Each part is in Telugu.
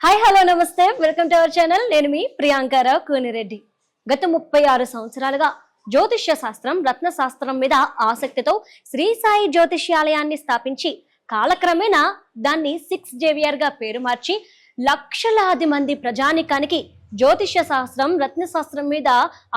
Hi hello namaste. Welcome to our channel నేను మీ ప్రియాంకారావు కోనిరెడ్డి. గత ముప్పై ఆరు సంవత్సరాలుగా జ్యోతిష్య శాస్త్రం రత్న శాస్త్రం మీద ఆసక్తితో శ్రీ సాయి జ్యోతిష్యాలయాన్ని స్థాపించి కాలక్రమేణా దాన్ని సిక్స్ జేవియర్గా పేరు మార్చి లక్షలాది మంది ప్రజానికానికి జ్యోతిష్య శాస్త్రం రత్న శాస్త్రం మీద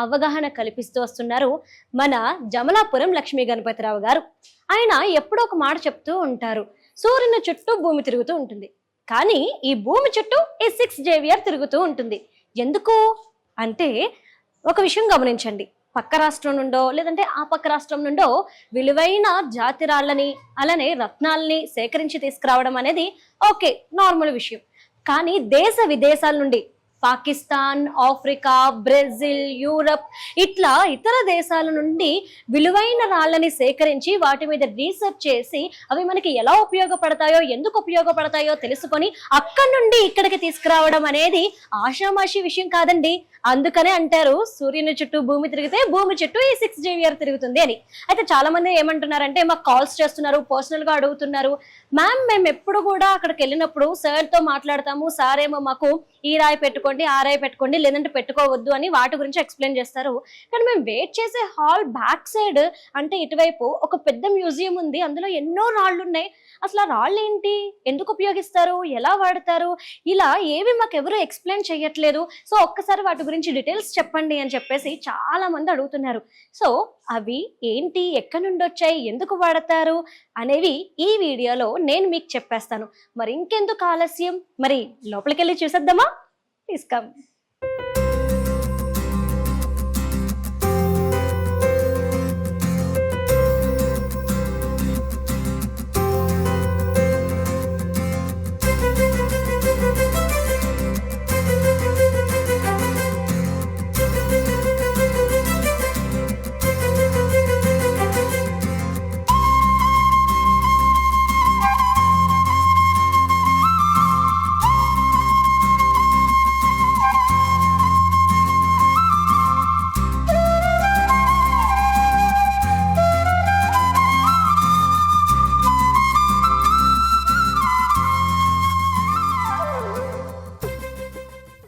అవగాహన కల్పిస్తూ వస్తున్నారు మన జమలాపురం లక్ష్మీ గణపతిరావు గారు. ఆయన ఎప్పుడో ఒక మాట చెప్తూ ఉంటారు. సూర్యుని చుట్టూ భూమి తిరుగుతూ ఉంటుంది. కానీ ఈ భూమి చుట్టూ ఈ సిక్స్ జేవియర్ తిరుగుతూ ఉంటుంది. ఎందుకు? అంటే ఒక విషయం గమనించండి. పక్క రాష్ట్రం నుండో లేదంటే ఆ పక్క రాష్ట్రం నుండో విలువైన జాతిరాళ్ళని అలానే రత్నాలని సేకరించి తీసుకురావడం అనేది ఓకే నార్మల్ విషయం. కానీ దేశ విదేశాల నుండి పాకిస్తాన్ ఆఫ్రికా బ్రెజిల్ యూరప్ ఇట్లా ఇతర దేశాల నుండి విలువైన రాళ్ళని సేకరించి వాటి మీద రీసెర్చ్ చేసి అవి మనకి ఎలా ఉపయోగపడతాయో ఎందుకు ఉపయోగపడతాయో తెలుసుకొని అక్కడి నుండి ఇక్కడికి తీసుకురావడం అనేది ఆషామాషి విషయం కాదండి. అందుకనే అంటారు సూర్యుని చుట్టూ భూమి తిరిగితే భూమి చుట్టూ ఈ సిక్స్ జీవియర్ తిరుగుతుంది అని. అయితే చాలా మంది ఏమంటున్నారంటే మాకు కాల్స్ చేస్తున్నారు పర్సనల్గా అడుగుతున్నారు. మ్యామ్ మేము ఎప్పుడు కూడా అక్కడికి వెళ్ళినప్పుడు సార్తో మాట్లాడతాము సార్ ఏమో మాకు ఈ రాయి పెట్టుకోండి పెట్టుకోండి ఆర్ఐ పెట్టుకోండి లేదంటే పెట్టుకోవద్దు అని వాటి గురించి ఎక్స్ప్లెయిన్ చేస్తారు. కానీ మేము వెయిట్ చేసే హాల్ బ్యాక్ సైడ్ అంటే ఇటువైపు ఒక పెద్ద మ్యూజియం ఉంది అందులో ఎన్నో రాళ్ళు ఉన్నాయి అసలు ఆ రాళ్ళు ఏంటి ఎందుకు ఉపయోగిస్తారు? ఎలా వాడతారు? ఇలా ఏవి మాకు ఎవరు ఎక్స్ప్లెయిన్ చేయట్లేదు. సో ఒక్కసారి వాటి గురించి డీటెయిల్స్ చెప్పండి అని చెప్పేసి చాలా మంది అడుగుతున్నారు. సో అవి ఏంటి? ఎక్కడి నుండి వచ్చాయి? ఎందుకు వాడతారు? అనేవి ఈ వీడియోలో నేను మీకు చెప్పేస్తాను. మరి ఇంకెందుకు ఆలస్యం? మరి లోపలికి వెళ్ళి చూసేద్దామా? Please come.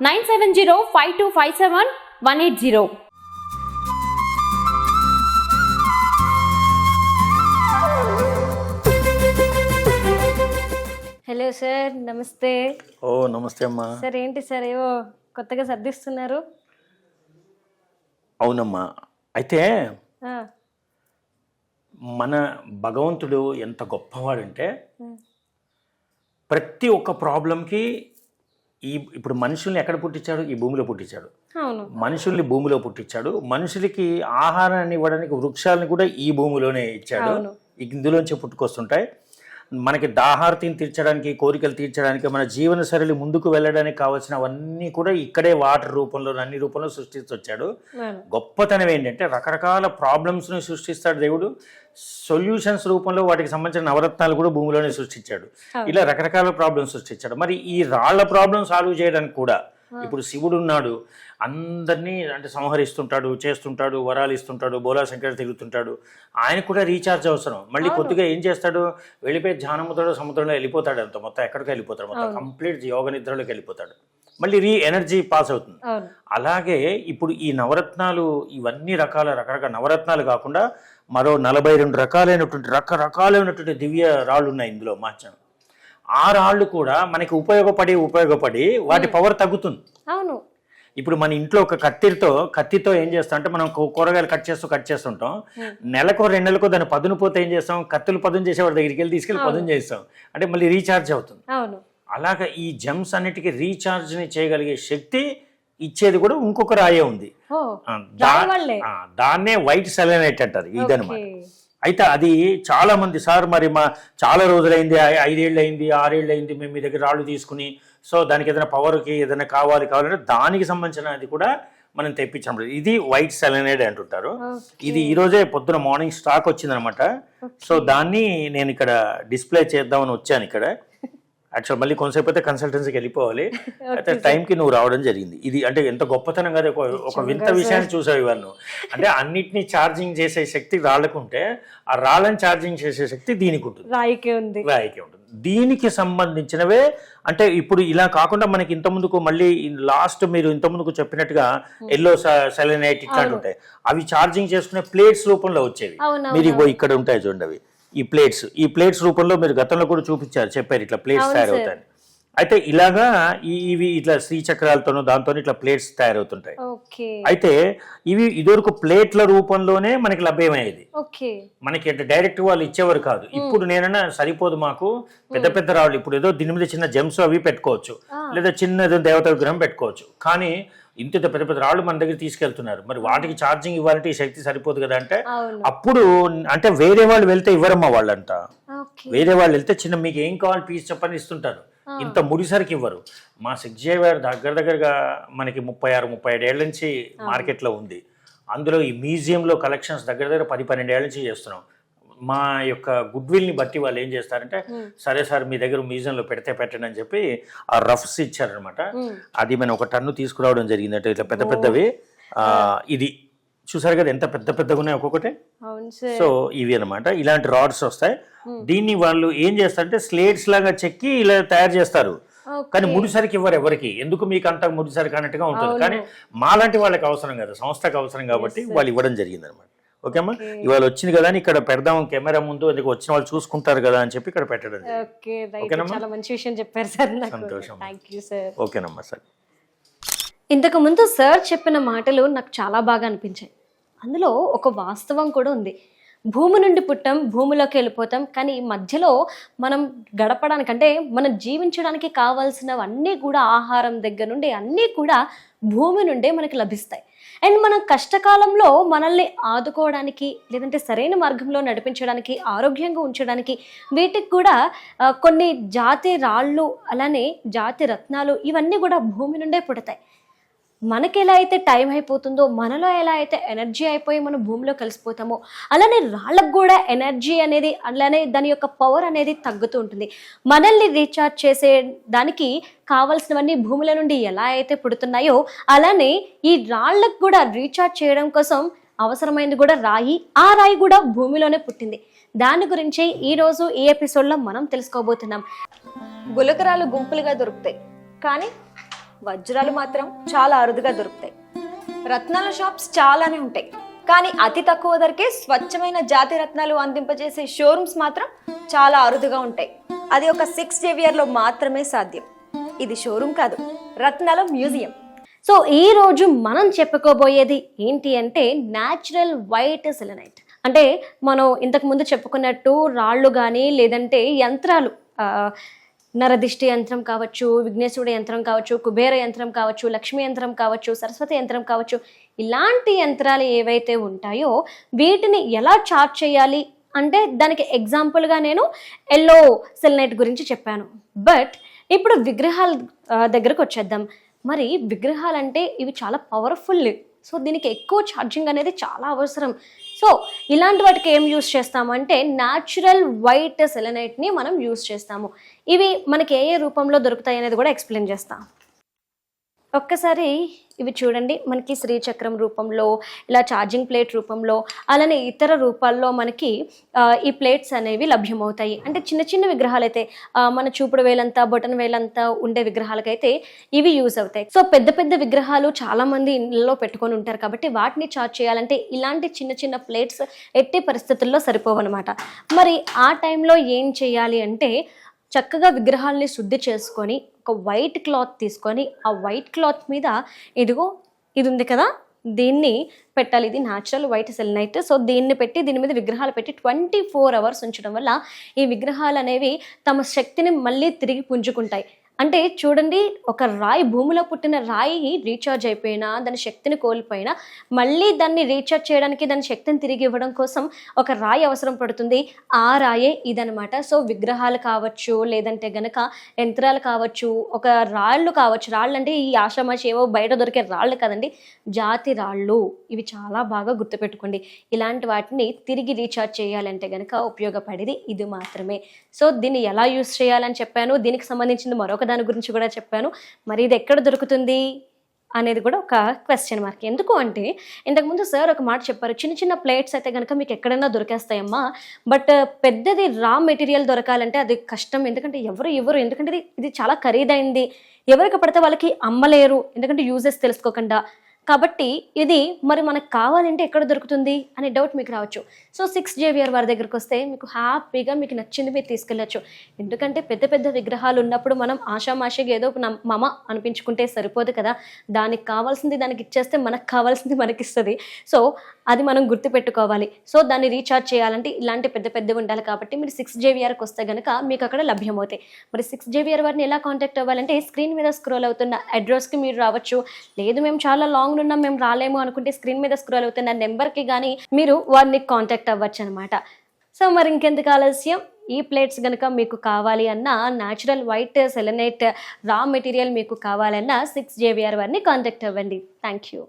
nine seven zero five two five seven one eight zero. Hello sir namaste. ఓ నమస్తే అమ్మా. సార్ ఏంటి సార్ ఏవో కొత్తగా సర్దిస్తున్నారు? అవునమ్మా. అయితే ఆ, మన భగవంతుడు ఎంత గొప్పవాడంటే ప్రతి ఒక్క ప్రాబ్లంకి ఈ ఇప్పుడు మనుషుల్ని ఎక్కడ పుట్టించాడు? ఈ భూమిలో పుట్టించాడు. మనుషుల్ని భూమిలో పుట్టించాడు. మనుషులకి ఆహారాన్ని ఇవ్వడానికి వృక్షాలను కూడా ఈ భూమిలోనే ఇచ్చాడు. ఇందులోంచి పుట్టుకొస్తుంటాయి. మనకి దాహార్తిని తీర్చడానికి కోరికలు తీర్చడానికి మన జీవన శైలి ముందుకు వెళ్ళడానికి కావాల్సినవన్నీ కూడా ఇక్కడే వాటర్ రూపంలో అన్ని రూపంలో సృష్టించి వచ్చాడు అవును. గొప్పతనం ఏంటంటే రకరకాల ప్రాబ్లమ్స్ని సృష్టిస్తాడు దేవుడు. సొల్యూషన్స్ రూపంలో వాటికి సంబంధించిన నవరత్నాలు కూడా భూమిలోనే సృష్టించాడు. ఇలా రకరకాల ప్రాబ్లమ్స్ సృష్టించాడు. మరి ఈ రాళ్ళ ప్రాబ్లమ్ సాల్వ్ చేయడానికి కూడా ఇప్పుడు శివుడు ఉన్నాడు. అందరినీ అంటే సంహరిస్తుంటాడు చేస్తుంటాడు వరాలు ఇస్తుంటాడు బోలా శంకర్ తిరుగుతుంటాడు. ఆయన కూడా రీఛార్జ్ అవసరం. మళ్ళీ కొద్దిగా ఏం చేస్తాడు? వెళ్ళిపోయి ధ్యానముద్రలో సముద్రంలో వెళ్ళిపోతాడు అంత మొత్తం. ఎక్కడికి వెళ్ళిపోతాడు మొత్తం. కంప్లీట్ యోగ నిద్రలోకి వెళ్ళిపోతాడు. మళ్ళీ రీ ఎనర్జీ పాస్ అవుతుంది. అలాగే ఇప్పుడు ఈ నవరత్నాలు ఇవన్నీ రకాల రకరకాల నవరత్నాలు కాకుండా మరో నలభై రెండు రకాలైనటువంటి రకరకాలైనటువంటి దివ్య రాళ్ళు ఉన్నాయి ఇందులో మార్చం ఆ రాళ్ళు కూడా మనకి ఉపయోగపడి ఉపయోగపడి వాటి పవర్ తగ్గుతుంది. అవును. ఇప్పుడు మన ఇంట్లో ఒక కత్తితో కత్తితో ఏం చేస్తాం అంటే మనం కూరగాయలు కట్ చేస్తూ కట్ చేస్తుంటాం. నెలకో రెండు నెలకో దాన్ని పదును పోతే ఏం చేస్తాం? కత్తులు పదును చేసేవాడి దగ్గరికి వెళ్ళి తీసుకెళ్ళి పదును చేస్తాం. అంటే మళ్ళీ రీఛార్జ్ అవుతుంది. అలాగా ఈ జెమ్స్ అన్నిటికీ రీఛార్జ్ని చేయగలిగే శక్తి ఇచ్చేది కూడా ఇంకొక రాయే ఉంది. దాన్నే వైట్ సెలనైట్ అంటారు ఇదనమాట. అయితే అది చాలా మంది సార్ మరి మా చాలా రోజులైంది ఐదేళ్ళు అయింది ఆరేళ్ళు అయింది మేము మీ దగ్గర రాళ్ళు తీసుకుని సో దానికి ఏదైనా పవర్కి ఏదైనా కావాలి కావాలంటే దానికి సంబంధించిన అది కూడా మనం తెప్పించాం ఇది వైట్ సెలనైడ్ అంటుంటారు. ఇది ఈ రోజే పొద్దున మార్నింగ్ స్టాక్ వచ్చిందనమాట. సో దాన్ని నేను ఇక్కడ డిస్ప్లే చేద్దామని వచ్చాను ఇక్కడ. యాక్చువల్ మళ్ళీ కొంతసేపు అయితే కన్సల్టెన్సీకి వెళ్ళిపోవాలి. అయితే టైంకి నువ్వు రావడం జరిగింది. ఇది అంటే ఎంత గొప్పతనం కదా ఒక వింత విషయాన్ని చూసావు ఇవాళ నువ్వు. అంటే అన్నిటినీ ఛార్జింగ్ చేసే శక్తి రాళ్ళకుంటే ఆ రాళ్ళని ఛార్జింగ్ చేసే శక్తి దీనికి ఉంటుంది. రాయికే ఉంది. రాయికి ఉంటుంది. దీనికి సంబంధించినవే అంటే ఇప్పుడు ఇలా కాకుండా మనకి ఇంత ముందుకు మళ్ళీ లాస్ట్ మీరు ఇంత ముందుకు చెప్పినట్టుగా ఎల్లో సెలనైట్ ఇట్లాంటి ఉంటాయి. అవి ఛార్జింగ్ చేసుకునే ప్లేట్స్ రూపంలో వచ్చేవి. మీరు ఇక్కడ ఉంటాయి చూడండి అవి. ఈ ప్లేట్స్ ఈ ప్లేట్స్ రూపంలో మీరు గతంలో కూడా చూపించారు చెప్పారు ఇట్లా ప్లేట్స్ తయారవుతాయి అయితే ఇలాగా ఇవి ఇట్లా శ్రీచక్రాలతోనూ దాంతో ఇట్లా ప్లేట్స్ తయారవుతుంటాయి. అయితే ఇవి ఇదివరకు ప్లేట్ల రూపంలోనే మనకి లభ్యమయ్యేది. ఓకే. మనకి డైరెక్ట్ వాళ్ళు ఇచ్చేవారు కాదు. ఇప్పుడు నేనన్నా సరిపోదు మాకు పెద్ద పెద్ద రాళ్ళు ఇప్పుడు ఏదో దీని మీద చిన్న జెమ్స్ అవి పెట్టుకోవచ్చు. లేదా చిన్న ఏదో దేవత విగ్రహం పెట్టుకోవచ్చు. కానీ ఇంత పెద్ద పెద్ద రాళ్ళు మన దగ్గర తీసుకెళ్తున్నారు. మరి వాటికి ఛార్జింగ్ ఇవ్వాలంటే ఈ శక్తి సరిపోదు కదా అంటే? అప్పుడు అంటే వేరే వాళ్ళు వెళ్తే ఇవ్వరమ్మా వాళ్ళంట. వేరే వాళ్ళు వెళ్తే చిన్న మీకు ఏం కావాలి పీస్ చెప్పని ఇస్తుంటారు. ఇంత ముడిసరికి ఇవ్వరు. మా సిగ్జే వారి దగ్గర దగ్గరగా మనకి ముప్పై ఆరు ముప్పై ఏడు ఏళ్ళ నుంచి మార్కెట్లో ఉంది. అందులో ఈ మ్యూజియంలో కలెక్షన్స్ దగ్గర దగ్గర పది పన్నెండు ఏళ్ళ నుంచి చేస్తున్నాం. మా యొక్క గుడ్ విల్ని బట్టి వాళ్ళు ఏం చేస్తారంటే సరే సార్ మీ దగ్గర మ్యూజియంలో పెడితే పెట్టండి అని చెప్పి ఆ రఫ్స్ ఇచ్చారనమాట అది మనం ఒక టన్ను తీసుకురావడం జరిగింది. అంటే ఇట్లా పెద్ద పెద్దవి. ఆ, ఇది చూసారు కదా ఎంత పెద్ద పెద్దగా ఉన్నాయి ఒక్కొక్కటి? సో ఇవి అన్నమాట. ఇలాంటి రాడ్స్ వస్తాయి. దీన్ని వాళ్ళు ఏం చేస్తారంటే స్లేట్స్ లాగా చెక్కి ఇలా తయారు చేస్తారు. కానీ ముడిసరికి ఇవ్వరు ఎవరికి. ఎందుకు మీకు అంత ముడిసరికి అన్నట్టుగా ఉంటుంది. కానీ మాలాంటి వాళ్ళకి అవసరం కదా. సంస్థకు అవసరం కాబట్టి వాళ్ళు ఇవ్వడం జరిగింది అనమాట ఓకేమ్మా ఇవాళ వచ్చింది కదా అని ఇక్కడ పెడదాం కెమెరా ముందు ఎందుకు వచ్చిన వాళ్ళు చూసుకుంటారు కదా అని చెప్పి ఇక్కడ పెట్టడం ఓకే? చాలా మంచి విషయం చెప్పారు సార్ సంతోషం. ఓకేనమ్మా సరే. ఇంతకు ముందు సార్ చెప్పిన మాటలు నాకు చాలా బాగా అనిపించాయి. అందులో ఒక వాస్తవం కూడా ఉంది. భూమి నుండి పుట్టాం భూమిలోకి వెళ్ళిపోతాం కానీ మధ్యలో మనం గడపడానికి అంటే మనం జీవించడానికి కావాల్సినవన్నీ కూడా ఆహారం దగ్గర నుండి అన్నీ కూడా భూమి నుండే మనకి లభిస్తాయి. అండ్ మనం కష్టకాలంలో మనల్ని ఆదుకోవడానికి లేదంటే సరైన మార్గంలో నడిపించడానికి ఆరోగ్యంగా ఉంచడానికి వీటికి కూడా కొన్ని జాతి రాళ్ళు అలానే జాతి రత్నాలు ఇవన్నీ కూడా భూమి నుండే పుడతాయి. మనకి ఎలా అయితే టైం అయిపోతుందో మనలో ఎలా అయితే ఎనర్జీ అయిపోయి మనం భూమిలో కలిసిపోతామో అలానే రాళ్ళకు కూడా ఎనర్జీ అనేది అలానే దాని యొక్క పవర్ అనేది తగ్గుతూ ఉంటుంది. మనల్ని రీఛార్జ్ చేసే దానికి కావాల్సినవన్నీ భూముల నుండి ఎలా అయితే పుడుతున్నాయో అలానే ఈ రాళ్ళకు కూడా రీఛార్జ్ చేయడం కోసం అవసరమైనది కూడా రాయి. ఆ రాయి కూడా భూమిలోనే పుట్టింది. దాని గురించి ఈరోజు ఈ ఎపిసోడ్లో మనం తెలుసుకోబోతున్నాం. గులకరాలు గుంపులుగా దొరుకుతాయి. కానీ వజ్రాలు మాత్రం చాలా అరుదుగా దొరుకుతాయి. రత్నాల షాప్స్ చాలానే ఉంటాయి. కానీ అతి తక్కువ ధరకే స్వచ్ఛమైన జాతి రత్నాలు అందింపజేసే షోరూమ్స్ మాత్రం చాలా అరుదుగా ఉంటాయి. అది ఒక సిక్స్ జేవియర్లో మాత్రమే సాధ్యం. ఇది షోరూమ్ కాదు రత్నాల మ్యూజియం సో ఈ రోజు మనం చెప్పుకోబోయేది ఏంటి అంటే న్యాచురల్ వైట్ సెలనైట్ అంటే మనం ఇంతకు ముందు చెప్పుకున్నట్టు రాళ్ళు కానీ లేదంటే యంత్రాలు నరదిష్టి యంత్రం కావచ్చు విఘ్నేశ్వరుడు యంత్రం కావచ్చు కుబేర యంత్రం కావచ్చు లక్ష్మీ యంత్రం కావచ్చు సరస్వతి యంత్రం కావచ్చు ఇలాంటి యంత్రాలు ఏవైతే ఉంటాయో వీటిని ఎలా చార్జ్ చేయాలి? అంటే దానికి ఎగ్జాంపుల్గా నేను ఎల్లో సెల్నైట్ గురించి చెప్పాను. బట్ ఇప్పుడు విగ్రహాల దగ్గరకు వచ్చేద్దాం. మరి విగ్రహాలు అంటే ఇవి చాలా పవర్ఫుల్ సో దీనికి ఎక్కువ ఛార్జింగ్ అనేది చాలా అవసరం. సో ఇలాంటి వాటికి ఏం యూస్ చేస్తామంటే న్యాచురల్ వైట్ సెలనైట్ని మనం యూస్ చేస్తాము. ఇవి మనకి ఏ ఏ రూపంలో దొరుకుతాయి అనేది కూడా ఎక్స్ప్లెయిన్ చేస్తాం. ఒక్కసారి ఇవి చూడండి. మనకి శ్రీచక్రం రూపంలో ఇలా ఛార్జింగ్ ప్లేట్ రూపంలో అలానే ఇతర రూపాల్లో మనకి ఈ ప్లేట్స్ అనేవి లభ్యమవుతాయి. అంటే చిన్న చిన్న విగ్రహాలు అయితే మన చూపుడు వేలంతా బొటన్ వేలంతా ఉండే విగ్రహాలకైతే ఇవి యూజ్ అవుతాయి. సో పెద్ద పెద్ద విగ్రహాలు చాలామంది ఇళ్ళలో పెట్టుకొని ఉంటారు కాబట్టి వాటిని చార్జ్ చేయాలంటే ఇలాంటి చిన్న చిన్న ప్లేట్స్ ఎట్టి పరిస్థితుల్లో సరిపోవన్నమాట. మరి ఆ టైంలో ఏం చేయాలి అంటే చక్కగా విగ్రహాల్ని శుద్ధి చేసుకొని ఒక వైట్ క్లాత్ తీసుకొని ఆ వైట్ క్లాత్ మీద ఇదిగో ఇది ఉంది కదా దీన్ని పెట్టాలి. ఇది న్యాచురల్ వైట్ సెల్నైట్ సో దీన్ని పెట్టి దీని మీద విగ్రహాలు పెట్టి ట్వంటీ ఫోర్ అవర్స్ ఉంచడం వల్ల ఈ విగ్రహాలు అనేవి తమ శక్తిని మళ్ళీ తిరిగి పుంజుకుంటాయి. అంటే చూడండి ఒక రాయి భూమిలో పుట్టిన రాయి రీఛార్జ్ అయిపోయినా దాని శక్తిని కోల్పోయినా మళ్ళీ దాన్ని రీఛార్జ్ చేయడానికి దాని శక్తిని తిరిగి ఇవ్వడం కోసం ఒక రాయి అవసరం పడుతుంది. ఆ రాయే ఇదనమాట సో విగ్రహాలు కావచ్చు లేదంటే గనక యంత్రాలు కావచ్చు ఒక రాళ్ళు కావచ్చు. రాళ్ళు అంటే ఈ ఆశ్రమాచి ఏవో బయట దొరికే రాళ్ళు కదండి. జాతి రాళ్ళు. ఇవి చాలా బాగా గుర్తుపెట్టుకోండి. ఇలాంటి వాటిని తిరిగి రీఛార్జ్ చేయాలంటే గనక ఉపయోగపడేది ఇది మాత్రమే. సో దీన్ని ఎలా యూస్ చేయాలని చెప్పాను. దీనికి సంబంధించిన మరొక దాని గురించి కూడా చెప్పాను. మరి ఇది ఎక్కడ దొరుకుతుంది అనేది కూడా ఒక క్వశ్చన్ మార్క్ ఎందుకు అంటే ఇంతకుముందు సార్ ఒక మాట చెప్పారు చిన్న చిన్న ప్లేట్స్ అయితే కనుక మీకు ఎక్కడైనా దొరికేస్తాయమ్మా. బట్ పెద్దది రా మెటీరియల్ దొరకాలంటే అది కష్టం. ఎందుకంటే ఎవరు ఇవ్వరు. ఎందుకంటే ఇది ఇది చాలా ఖరీదైంది. ఎవరికి పడితే వాళ్ళకి అమ్మలేరు. ఎందుకంటే యూజెస్ తెలుసుకోకుండా. కాబట్టి ఇది మరి మనకు కావాలంటే ఎక్కడ దొరుకుతుంది అనే డౌట్ మీకు రావచ్చు. సో సిక్స్ జేవియర్ వారి దగ్గరికి వస్తే మీకు హ్యాపీగా మీకు నచ్చింది మీరు తీసుకెళ్ళచ్చు. ఎందుకంటే పెద్ద పెద్ద విగ్రహాలు ఉన్నప్పుడు మనం ఆషామాషిగా ఏదో ఒక మమ అనిపించుకుంటే సరిపోదు కదా. దానికి కావాల్సింది దానికి ఇచ్చేస్తే మనకు కావాల్సింది మనకి ఇస్తుంది. సో అది మనం గుర్తుపెట్టుకోవాలి. సో దాన్ని రీఛార్జ్ చేయాలంటే ఇలాంటి పెద్ద పెద్దవి ఉండాలి కాబట్టి మీరు సిక్స్ జేవిఆర్కి వస్తే కనుక మీకు అక్కడ లభ్యమవుతాయి. మరి సిక్స్ జేవిఆర్ వారిని ఎలా కాంటాక్ట్ అవ్వాలంటే స్క్రీన్ మీద స్క్రోల్ అవుతున్న అడ్రస్కి మీరు రావచ్చు. లేదు మేము చాలా లాంగ్ ఉన్నాం మేము రాలేము అనుకుంటే స్క్రీన్ మీద స్క్రోల్ అవుతున్న నెంబర్కి కానీ మీరు వారిని కాంటాక్ట్ అవ్వచ్చు అనమాట సో మరి ఇంకెందుకు ఆలస్యం? ఈ ప్లేట్స్ కనుక మీకు కావాలి అన్న natural white selenite raw material మీకు కావాలన్నా సిక్స్ జేవిఆర్ వారిని కాంటాక్ట్ అవ్వండి. Thank you